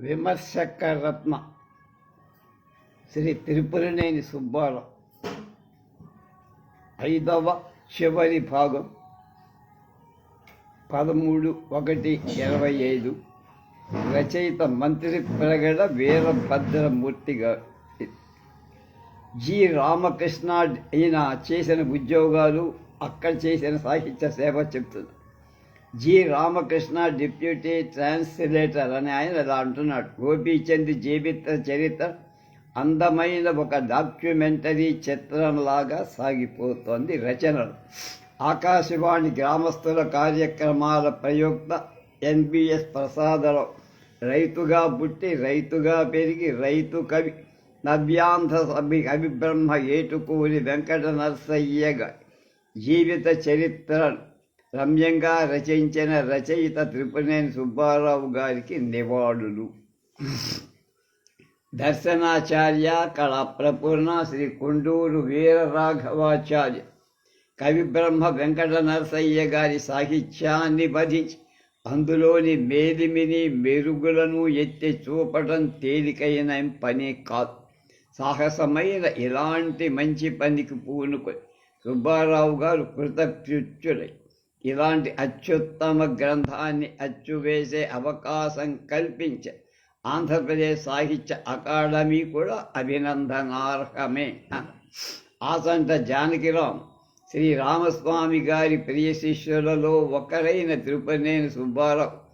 విమర్శక రత్న శ్రీ తిరుపురనేని సుబ్బారావు. ఐదవ చివరి భాగం. పదమూడు ఒకటి ఇరవై ఐదు. రచయిత మంత్రి ప్రగడ వీరభద్రమూర్తి గారు. జి. రామకృష్ణ ఈయన చేసిన ఉద్యోగాలు అక్కడ చేసిన సాహిత్య సేవ చెప్తుంది. జి రామకృష్ణ డిప్యూటీ ట్రాన్స్లేటర్ అని ఆయన ఇలా అంటున్నాడు. గోపీచంద్ జీవిత చరిత్ర అందమైన ఒక డాక్యుమెంటరీ చిత్రంలాగా సాగిపోతోంది రచనలు. ఆకాశవాణి గ్రామస్తుల కార్యక్రమాల ప్రయుక్త ఎన్బిఎస్ ప్రసాదరావు రైతుగా పుట్టి రైతుగా పెరిగి రైతు కవి నవ్యాంధ అభి అభిబ్రహ్మ ఏటుకూరి వెంకట నరసయ్యగా జీవిత చరిత్రను రమ్యంగా రచించిన రచయిత త్రిపునేని సుబ్బారావు గారికి నివాళులు. దర్శనాచార్య కళా ప్రపూర్ణ శ్రీ కొండూరు వీరరాఘవాచార్య కవి బ్రహ్మ వెంకట నరసయ్య గారి సాహిత్యాన్ని భజించి అందులోని మేలిమిని మెరుగులను ఎత్తి చూపడం తేలికైన పని కాదు. సాహసమైన ఇలాంటి మంచి పనికి పూనుకొని సుబ్బారావు గారు కృతజ్ఞులై ఇలాంటి అత్యుత్తమ గ్రంథాన్ని అచ్చువేసే అవకాశం కల్పించే ఆంధ్రప్రదేశ్ సాహిత్య అకాడమీ కూడా అభినందనార్హమే. ఆసంట జానకిరాం శ్రీ రామస్వామి గారి ప్రియ శిష్యులలో ఒకరైన తిరుపనేని సుబ్బారావు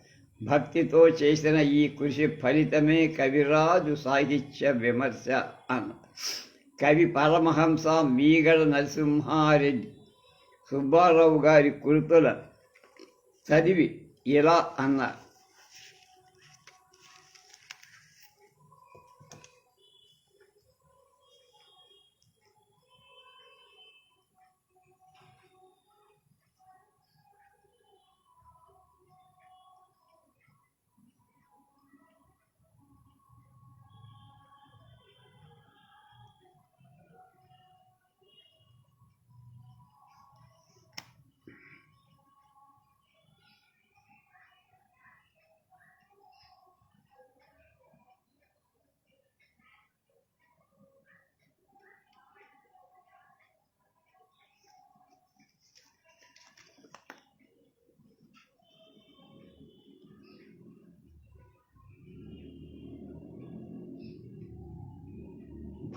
భక్తితో చేసిన ఈ కృషి ఫలితమే కవిరాజు సాహిత్య విమర్శ. అన్న కవి పరమహంస మీగడ నరసింహారెడ్డి సుబ్బారావు గారి కృతుల చదివి ఇలా అన్నారు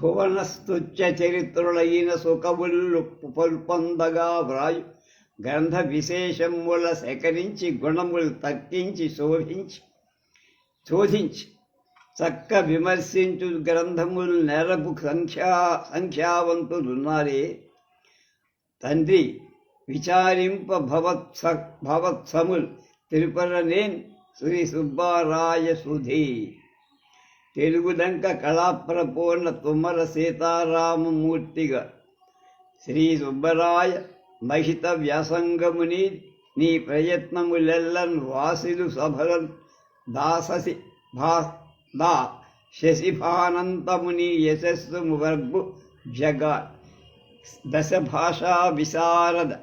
భువనస్తుచ్చ చరిత్రులైన సుఖములు పొల్పొందగా వ్రాయు. గ్రంథ విశేషముల సేకరించి గుణములు తక్కించి శోభించి శోధించి చక్క విమర్శించు గ్రంథములు నెరపు సంఖ్యా సంఖ్యావంతులున్నారే. తండ్రి విచారింప భవత్స భవత్సముల్. తిరుపరనేన్ శ్రీ సుబ్బారాయ సుధీ తెలుగుదంక కళాప్రపూర్ణ తుమ్మల సీతారామమూర్తిగా. శ్రీ సుబ్బరాయ మహిత వ్యాసంగముని నీ ప్రయత్నములెల్లన్ వాసిలు సభలన్ దాససి భా దా శశిభానంతముని యశస్సు మువర్గు జగా. దశ భాషా విశారద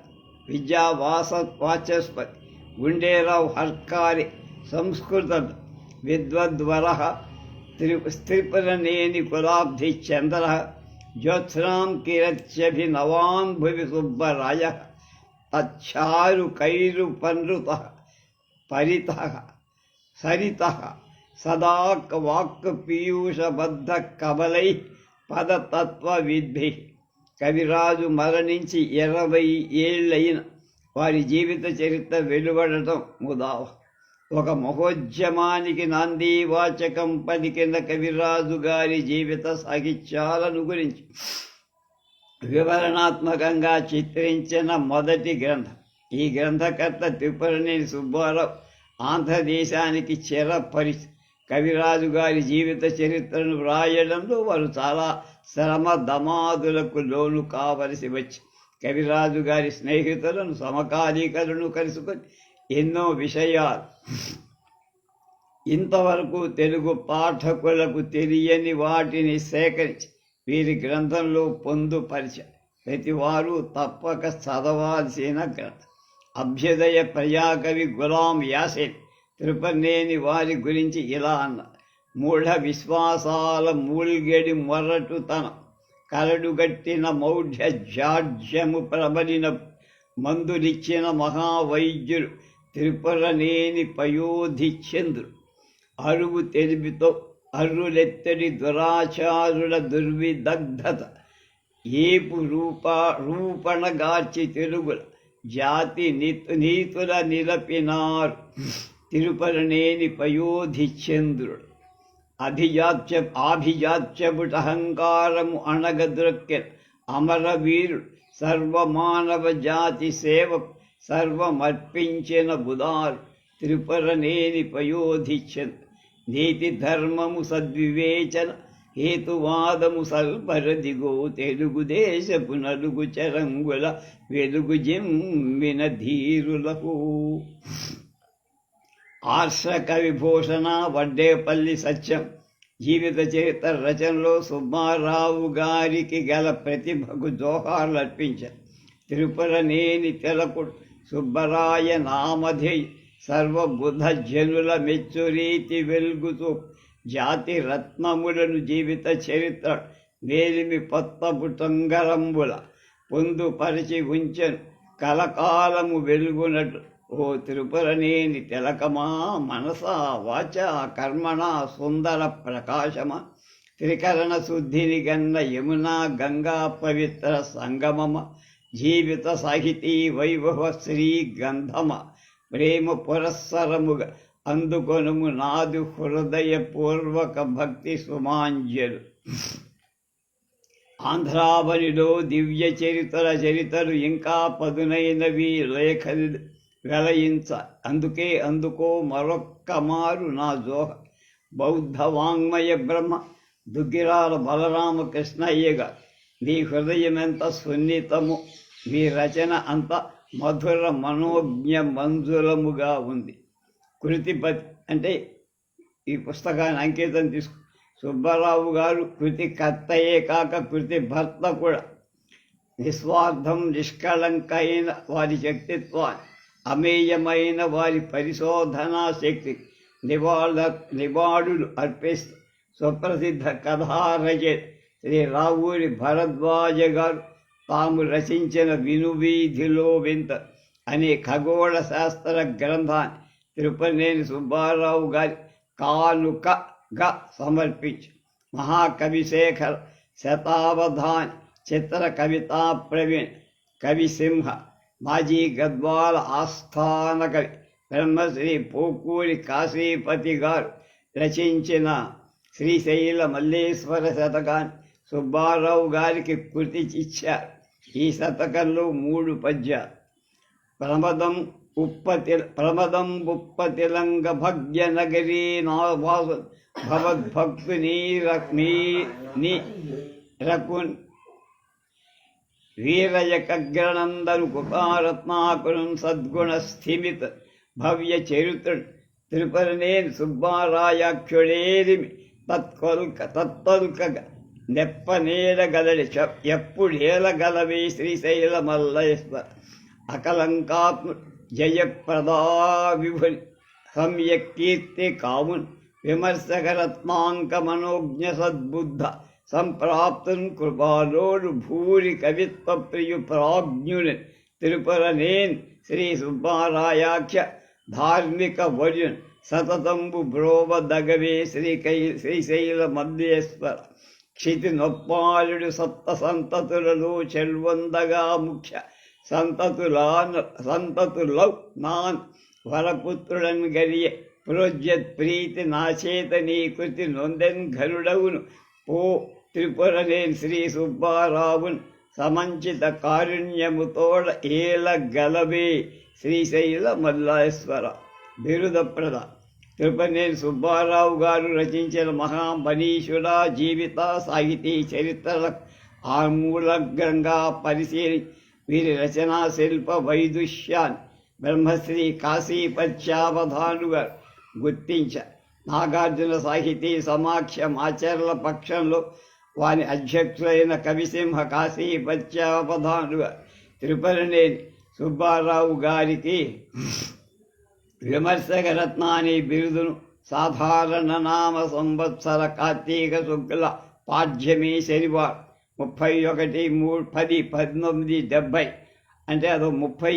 విద్యావాస వాచస్పతి గుండేరావు హర్కారి సంస్కృత విద్వద్వర త్రి స్త్రిపురనేని కులాబ్ధి చంద్ర జ్యోత్స్నాం కిరత్యభినవాన్ భువి సుబ్బరాయ తచ్చారు కైరు పనృత పరిత సరిత సదా వాక్ పీయూషబద్ధ కబలై పదతత్వ విద్భి కవిరాజు మరణించి ఇరవై ఏళ్ళైన వారి జీవిత చరిత్ర వెలువడటం ముదావ ఒక మహోద్యమానికి నాంది వాచకం పలికిన కవిరాజు గారి జీవిత సాహిత్యాలను గురించి వివరణాత్మకంగా చిత్రించిన మొదటి గ్రంథం. ఈ గ్రంథకర్త త్రిపురనేని సుబ్బారావు ఆంధ్రదేశానికి చిరపరి కవిరాజు గారి జీవిత చరిత్రను వ్రాయడంలో వారు చాలా శ్రమ దమాదులకు లోను కావలసి వచ్చి కవిరాజు గారి స్నేహితులను సమకాలీకలను కలుసుకొని ఎన్నో విషయాలు. ఇంతవరకు తెలుగు పాఠకులకు తెలియని వాటిని సేకరించి వీరి గ్రంథంలో పొందుపరిచారు ప్రతివారు తప్పక చదవాల్సిన గ్రంథం. అభ్యుదయ ప్రజాకవి గులాం యాసిన్ తిరుపనేని వారి గురించి ఇలా అన్నారు. మూఢ విశ్వాసాల మూల్గెడి మొరటుతనం. కరడుగట్టిన మౌఢ్య జాడ్యము ప్రబలిన మందులిచ్చిన మహావైద్యులు త్రిపురనేని పయోధిచంద్రుడు అరువు తెలివితో అర్రులెత్తడి దురాచారుల దుర్విదగ్ధత. ఏపు రూప రూపణగార్చి తెలుగుల జాతి నీతుల నిలపినారు. తిరుపరనేని పయోధిచంద్రుడు అభిజాత్య ఆభిజాత్యబుట అహంకారము అణగద్రొక్కె అమరవీరుడు సర్వమానవ జాతి సేవకు సర్వమర్పించిన బుధార్ త్రిపురనేని పయోధిచ్చన్ నీతి ధర్మము సద్వివేచన హేతువాదము సల్పరదిగో తెలుగుదేశపు నలుగు చరంగుల వెలుగు జిమ్మిన ధీరులకు. ఆర్షకవిభూషణ వడ్డేపల్లి సత్యం జీవిత చరిత్ర రచనలో సుబ్బారావు గారికి గల ప్రతిభకు జోహార్లు అర్పించారు తిరుపరనేని తెలకుడు సుబ్బరాయ నామధి సర్వబుధజనుల మెచ్చురీతి వెలుగుతూ జాతి రత్నములను జీవిత చరిత్ర మేలిమి పత్తపు టొంగరంబుల పొందుపరిచి ఉంచెను. కలకాలము వెలుగునట్టు ఓ త్రిపురనేని తిలకమా మనసా వాచ కర్మణ సుందర ప్రకాశమ. త్రికరణ శుద్ధిని గన్న యమునా గంగా పవిత్ర సంగమమ. జీవిత సాహితీ వైభవ శ్రీ గంధమ ప్రేమ పురస్సరముగా అందుకొనుము నాదు హృదయపూర్వక భక్తి సుమాంజలు. ఆంధ్రావనిలో దివ్య చరిత్ర చరితలు ఇంకా పదునైనవి లేఖలు వెలయించ అందుకే అందుకో మరొక్క మారు నా జోహ. బౌద్ధ వాంగ్మయ బ్రహ్మ దుగ్గిరాల బలరామకృష్ణయ్యగా నీ హృదయం ఎంత సున్నితము మీ రచన అంత మధుర మనోజ్ఞ మంజులముగా ఉంది. కృతిపతి అంటే ఈ పుస్తకాన్ని అంకితం తీసుకు సుబ్బారావు గారు కృతి కర్తయే కాక కృతి భర్త కూడా. నిస్వార్థం నిష్కళంకైన వారి శక్తిత్వాన్ని అమేయమైన వారి పరిశోధనా శక్తి నివాళ నివాళులు అర్పిస్తూ సుప్రసిద్ధ కథారచయిత శ్రీ రావూరి భరద్వాజ గారు తాము రచించిన వినువీధిలో వింత అనే ఖగోళ శాస్త్ర గ్రంథాన్ని తిరుపనేని సుబ్బారావు గారి కానుకగా సమర్పించి మహాకవిశేఖర్ శతావధాన్ చిత్ర కవితా ప్రవీణ్ కవిసింహ మాజీ గద్వాల ఆస్థాన కవి బ్రహ్మశ్రీ పోకూరి కాశీపతి గారు రచించిన శ్రీశైల మల్లేశ్వర శతకాన్ని సుబ్బారావు గారికి కృతి ఇచ్చారు ఈ శతకంలో మూడు పద్య. ప్రమదం ఉప్పతి ప్రమదం ఉప్పతిలంగ భగ్య నగరీ నావాసు భవద్భక్తు నీరక్నీ నీ రకున్ వీరయకగ్రణందరు కుపారత్నాకులం సద్గుణ స్థిమిత భవ్య చరిత్ర త్రిపరనేని సుబ్బారాయాక్షుడేదిమి తత్కొల్క తత్తొల్కగా నెప్పనేలగలడి ఎప్పుడేలగలవి శ్రీశైల మల్లయేశ్వర అకలంకాత్మ జయప్రదా విభుని సమ్యక్ కీర్తి కామున్ విమర్శకరత్మాంక మనోజ్ఞ సద్బుద్ధ సంప్రాప్తున్ కృపాలోడు భూరి కవిత్వ ప్రియు ప్రాజ్ఞుని తిరుపరనేన్ శ్రీ సుబ్బారాయాఖ్య ధార్మిక వరుణ్ సతతంబు బ్రోవ దగవే శ్రీకై శ్రీశైల మల్లేశ్వర క్షితి నొప్పాలుడు సప్త సంతతులలో చెల్వొందగా ముఖ్య సంతతులా సంతతులౌ నాన్ వరపుత్రుడన్ గరియ ప్రోజ్యత్ ప్రీతి నాచేత నీ కృతి నొందెన్ ఘనుడవును పో త్రిపురనేన్ శ్రీ సుబ్బారావున్ సమంచిత కారుణ్యముతోడ ఏల గలవే శ్రీశైల మల్లేశ్వర బిరుదప్రద తిరుపనేని సుబ్బారావు గారు రచించిన మహామనీషుల జీవిత సాహితీ చరిత్రల ఆమూలగ్రంగా పరిశీలి వీరి రచనా శిల్ప వైదుష్యాన్ని బ్రహ్మశ్రీ కాశీ గారు గుర్తించ. నాగార్జున సాహితీ సమాఖ్యం ఆచరణ పక్షంలో వారి అధ్యక్షులైన కవిసింహ కాశీ గారు. తిరుపతినేని సుబ్బారావు గారికి విమర్శక రత్న అనే బిరుదును సాధారణ నామ సంవత్సర కార్తీక శుక్ల పాఠ్యమి శనివార్. ముప్పై ఒకటి మూడు పది పద్దెనిమిది డెబ్భై. అంటే అదో ముప్పై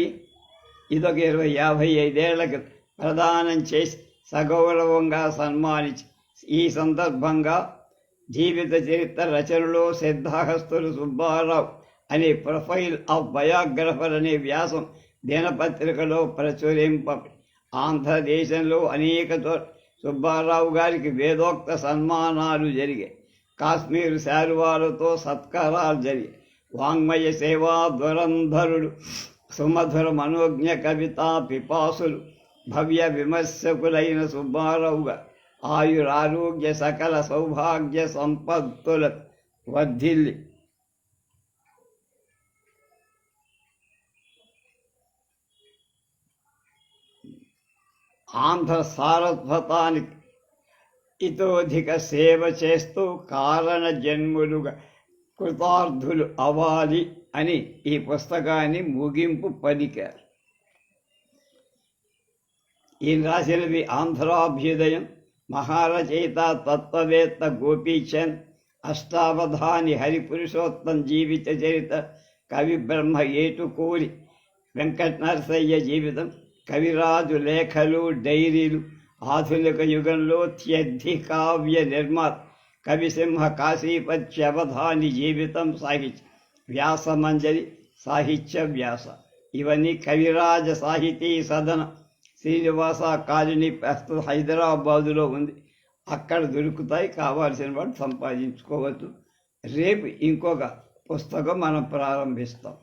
ఇదొక ఇరవై యాభై ఐదేళ్ళకు ప్రదానం చేసి సగౌరవంగా సన్మానించి ఈ సందర్భంగా జీవిత చరిత్ర రచనలో సిద్ధాహస్తులు సుబ్బారావు అనే ప్రొఫైల్ ఆఫ్ బయోగ్రఫర్ అనే వ్యాసం దినపత్రికలో ప్రచురింప ఆంధ్రదేశంలో అనేక సుబ్బారావు గారికి వేదోక్త సన్మానాలు జరిగాయి. కాశ్మీర్ శారువాలతో సత్కారాలు జరిగాయి. వాంగ్మయ సేవా దురంధరుడు సుమధుర మనోజ్ఞ కవిత పిపాసులు భవ్య విమర్శకులైన సుబ్బారావు గారు ఆయురారోగ్య సకల సౌభాగ్య సంపత్తుల వర్ధిల్లి సారస్వతానికి ఇతోధిక సేవ చేస్తూ కారణ జన్ములుగా కృతార్థులు అవ్వాలి అని ఈ పుస్తకాన్ని ముగింపు పలికారు. ఈయన రాసినది ఆంధ్రాభ్యుదయం మహారచయిత తత్వవేత్త గోపీచంద్ అష్టావధాని హరిపురుషోత్తం జీవిత చరిత కవి బ్రహ్మ ఏటుకూరి వెంకట నరసయ్య జీవితం కవిరాజు లేఖలు డైరీలు ఆధునిక యుగంలో త్యర్థి కావ్య నిర్మాత కవిసింహ కాశీపత్య అవధాని జీవితం సాహిత్య వ్యాసమంజరి సాహిత్య వ్యాస. ఇవన్నీ కవిరాజ సాహితీ సదన. శ్రీనివాస కాలనీ ప్రస్తుతం హైదరాబాదులో ఉంది. అక్కడ దొరుకుతాయి కావాల్సిన వాడు సంపాదించుకోవచ్చు. రేపు ఇంకొక పుస్తకం మనం ప్రారంభిస్తాం.